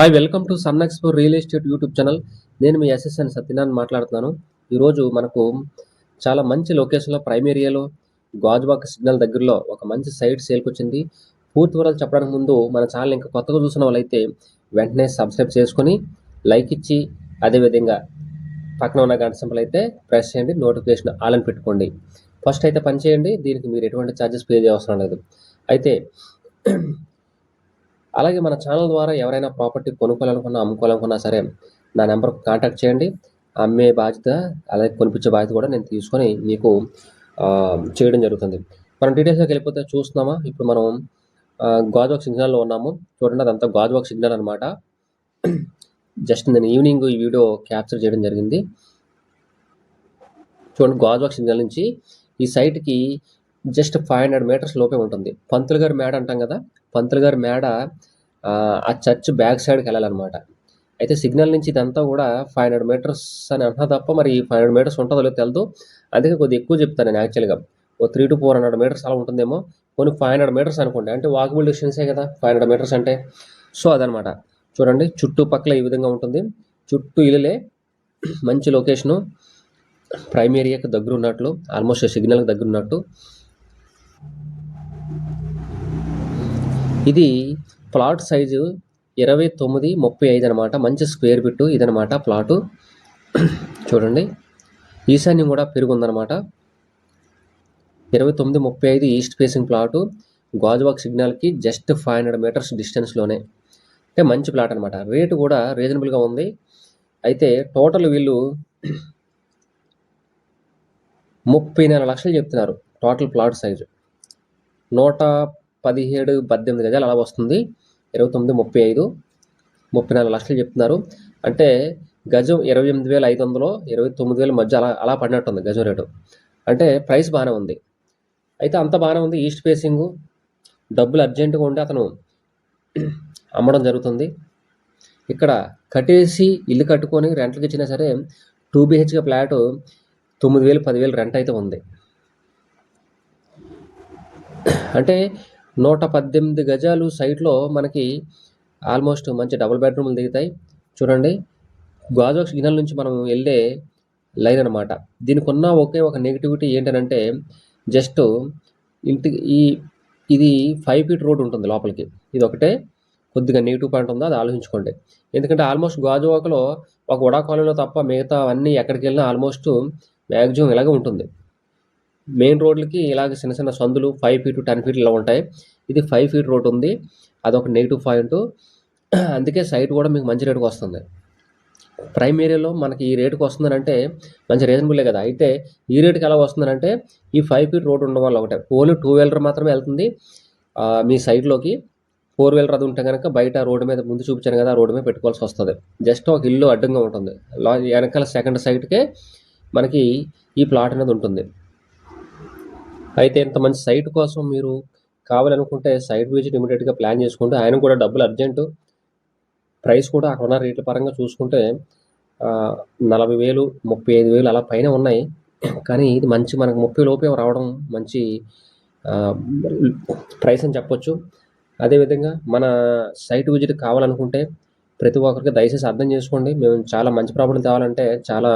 Hi welcome to sun ఎక్స్పోర్ real estate YouTube channel నేను మీ assistant Satyanarayana మాట్లాడుతున్నాను. ఈరోజు మనకు చాలా మంచి లొకేషన్లో ప్రైమ్ ఏరియాలో గాజువాక సిగ్నల్ దగ్గరలో ఒక మంచి సైట్ సేల్కి వచ్చింది. పూర్తి వివరాలు చెప్పడానికి ముందు మన ఛానల్ ఇంకా కొత్తగా చూసిన వాళ్ళైతే వెంటనే సబ్స్క్రైబ్ చేసుకొని లైక్ ఇచ్చి అదేవిధంగా పక్కన ఉన్న గంట సింపుల్ అయితే ప్రెస్ చేయండి నోటిఫికేషన్ ఆల్ అని పెట్టుకోండి. ఫస్ట్ అయితే పని చేయండి దీనికి మీరు ఎటువంటి ఛార్జెస్ పే చేయవసరం లేదు. అయితే అలాగే మన ఛానల్ ద్వారా ఎవరైనా ప్రాపర్టీ కొనుక్కోవాలనుకున్నా అమ్ముకోవాలనుకున్నా సరే నా నెంబర్ కాంటాక్ట్ చేయండి. అమ్మే బాధ్యత అలాగే కొనిపించే బాధ్యత కూడా నేను తీసుకొని మీకు చేయడం జరుగుతుంది. మనం డీటెయిల్స్లోకి వెళ్ళిపోతే చూస్తున్నామా? ఇప్పుడు మనం గాజువాక్ సిగ్నల్లో ఉన్నాము. చూడండి అదంతా గాజువాక్ సిగ్నల్ అనమాట జస్ట్ నేను ఈవినింగ్ ఈ వీడియో క్యాప్చర్ చేయడం జరిగింది. చూడండి గాజువాక్ సిగ్నల్ నుంచి ఈ సైట్కి జస్ట్ ఫైవ్ హండ్రెడ్ మీటర్స్ లోపే ఉంటుంది. పంతులు గారి మేడ అంటాం కదా పంతులు గారి మేడ ఆ, చర్చ్ బ్యాక్ సైడ్కి వెళ్ళాలన్నమాట. అయితే సిగ్నల్ నుంచి ఇదంతా కూడా ఫైవ్ హండ్రెడ్ మీటర్స్ అని అంటున్నా తప్ప మరి ఫైవ్ హండ్రెడ్ మీటర్స్ ఉంటుందో లేదో తెలదు. అందుకే కొద్దిగా ఎక్కువ చెప్తాను నేను యాక్చువల్గా. ఓ three to four hundred meters అలా ఉంటుందేమో. కొన్ని ఫైవ్ హండ్రెడ్ మీటర్స్ అనుకోండి అంటే వాకబుల్ డిస్టెన్సే కదా ఫైవ్ హండ్రెడ్ మీటర్స్ అంటే. సో అదనమాట చూడండి చుట్టుపక్కల ఈ విధంగా ఉంటుంది. చుట్టూ ఇల్లులే మంచి లొకేషను. ప్రైమ్ ఏరియాకి దగ్గర ఉన్నట్లు ఆల్మోస్ట్ సిగ్నల్కి దగ్గర ఉన్నట్టు. ఇది ప్లాట్ సైజు ఇరవై తొమ్మిది ముప్పై ఐదు అనమాట మంచి స్క్వేర్ బిట్టు ఇదనమాట ప్లాటు. చూడండి. ఈశాన్యం కూడా పెరుగుందనమాట ఇరవై తొమ్మిది ముప్పై ఐదు ఈస్ట్ ఫేసింగ్ ప్లాటు. గాజువాక్ సిగ్నల్కి జస్ట్ ఫైవ్ హండ్రెడ్ మీటర్స్ డిస్టెన్స్లోనే. అంటే మంచి ప్లాట్ అనమాట రేటు కూడా రీజనబుల్గా ఉంది. అయితే టోటల్ వీళ్ళు ముప్పై నాలుగు లక్షలు చెప్తున్నారు టోటల్ ప్లాట్ సైజు. నూట పదిహేడు పద్దెనిమిది గజాలు అలా వస్తుంది. ఇరవై తొమ్మిది ముప్పై ఐదు ముప్పై నాలుగు లక్షలు చెప్తున్నారు. అంటే గజం ఇరవై ఎనిమిది వేల ఐదు వందలు ఇరవై తొమ్మిది వేల మధ్య అలా అలా పడినట్టుంది గజం రేటు. అంటే ప్రైస్ బాగానే ఉంది. అయితే అంత బాగానే ఉంది ఈస్ట్ ఫేసింగ్. డబ్బులు అర్జెంటుగా ఉంటే అతను అమ్మడం జరుగుతుంది. ఇక్కడ కట్టేసి ఇల్లు కట్టుకొని రెంట్లకు ఇచ్చినా సరే టూ బిహెచ్కే ఫ్లాట్ తొమ్మిది వేలు పదివేలు రెంట్ అయితే ఉంది. అంటే నూట పద్దెనిమిది గజాలు సైట్లో మనకి ఆల్మోస్ట్ మంచి డబుల్ బెడ్రూమ్లు దిగుతాయి. చూడండి గాజువాక్ సిగ్నల్ నుంచి మనం వెళ్ళే లైన్ అనమాట దీనికి ఉన్న ఒకే ఒక నెగిటివిటీ ఏంటంటే జస్ట్ ఇంటి ఈ ఇది ఫైవ్ ఫీట్ రోడ్ ఉంటుంది లోపలికి. ఇది ఒకటే కొద్దిగా నెగిటివ్ పాయింట్ ఉందో అది ఆలోచించుకోండి. ఎందుకంటే ఆల్మోస్ట్ గాజువాకలో ఒక వడా కాలనీలో తప్ప మిగతా అన్నీ ఎక్కడికి వెళ్ళినా ఆల్మోస్ట్ మ్యాక్సిమం ఇలాగే ఉంటుంది. మెయిన్ రోడ్లకి ఇలాగ చిన్న చిన్న సందులు ఫైవ్ ఫీట్ టెన్ ఫీట్ ఇలా ఉంటాయి. ఇది ఫైవ్ ఫీట్ రోడ్ ఉంది. అదొక నెగిటివ్ పాయింట్ అందుకే సైట్ కూడా మీకు మంచి రేటుకి వస్తుంది. ప్రైమ్ ఏరియాలో మనకి ఈ రేటుకి వస్తుందనంటే మంచి రీజనబులే కదా. అయితే ఈ రేటుకి ఎలా వస్తుందనంటే ఈ ఫైవ్ ఫీట్ రోడ్ ఉండడం వల్ల ఒకటే. ఓన్లీ టూ వీలర్ మాత్రమే వెళ్తుంది. మీ సైట్లోకి ఫోర్ వీలర్ అది ఉంటే కనుక బయట రోడ్డు మీద ముందు చూపించాను కదా రోడ్డు మీద పెట్టుకోవాల్సి వస్తుంది. జస్ట్ ఒక ఇల్లు అడ్డంగా ఉంటుంది. లా- వెనకాల సెకండ్ సైట్కే మనకి ఈ ప్లాట్ అనేది ఉంటుంది. అయితే ఇంత మంచి సైట్ కోసం మీరు కావాలనుకుంటే సైట్ విజిట్ ఇమీడియట్గా ప్లాన్ చేసుకుంటే ఆయన కూడా డబ్బులు అర్జెంటు. ప్రైస్ కూడా అక్కడ ఉన్న రేట్ల పరంగా చూసుకుంటే నలభై వేలు ముప్పై ఐదు వేలు అలా పైన ఉన్నాయి. కానీ ఇది మంచి మనకు ముప్పై లోపే రావడం మంచి ప్రైస్ అని చెప్పొచ్చు. అదేవిధంగా మన సైట్ విజిట్ కావాలనుకుంటే ప్రతి ఒక్కరికి దయచేసి అర్థం చేసుకోండి. మేము చాలా మంచి ప్రాపర్టీ తేవాలంటే చాలా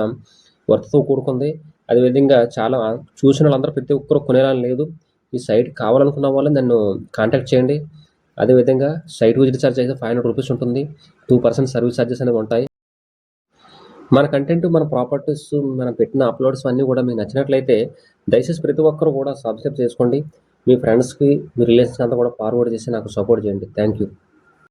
వర్త్తో కూడుకుంది. అదేవిధంగా చాలా చూసిన వాళ్ళందరూ ప్రతి ఒక్కరు కొనేలా లేదు. ఈ సైట్ కావాలనుకున్న వాళ్ళు నన్ను కాంటాక్ట్ చేయండి. అదేవిధంగా సైట్ విజిట్ ఛార్జ్ అయితే ఫైవ్ హండ్రెడ్ రూపీస్ ఉంటుంది. టూ పర్సెంట్ సర్వీస్ ఛార్జెస్ అనేవి ఉంటాయి. మన కంటెంట్ మన ప్రాపర్టీస్ మనం పెట్టిన అప్లోడ్స్ అన్నీ కూడా మీకు నచ్చినట్లయితే దయచేసి ప్రతి ఒక్కరు కూడా సబ్స్క్రైబ్ చేసుకోండి. మీ ఫ్రెండ్స్కి మీ రిలేషన్స్ అంతా కూడా ఫార్వర్డ్ చేసి నాకు సపోర్ట్ చేయండి. Thank you.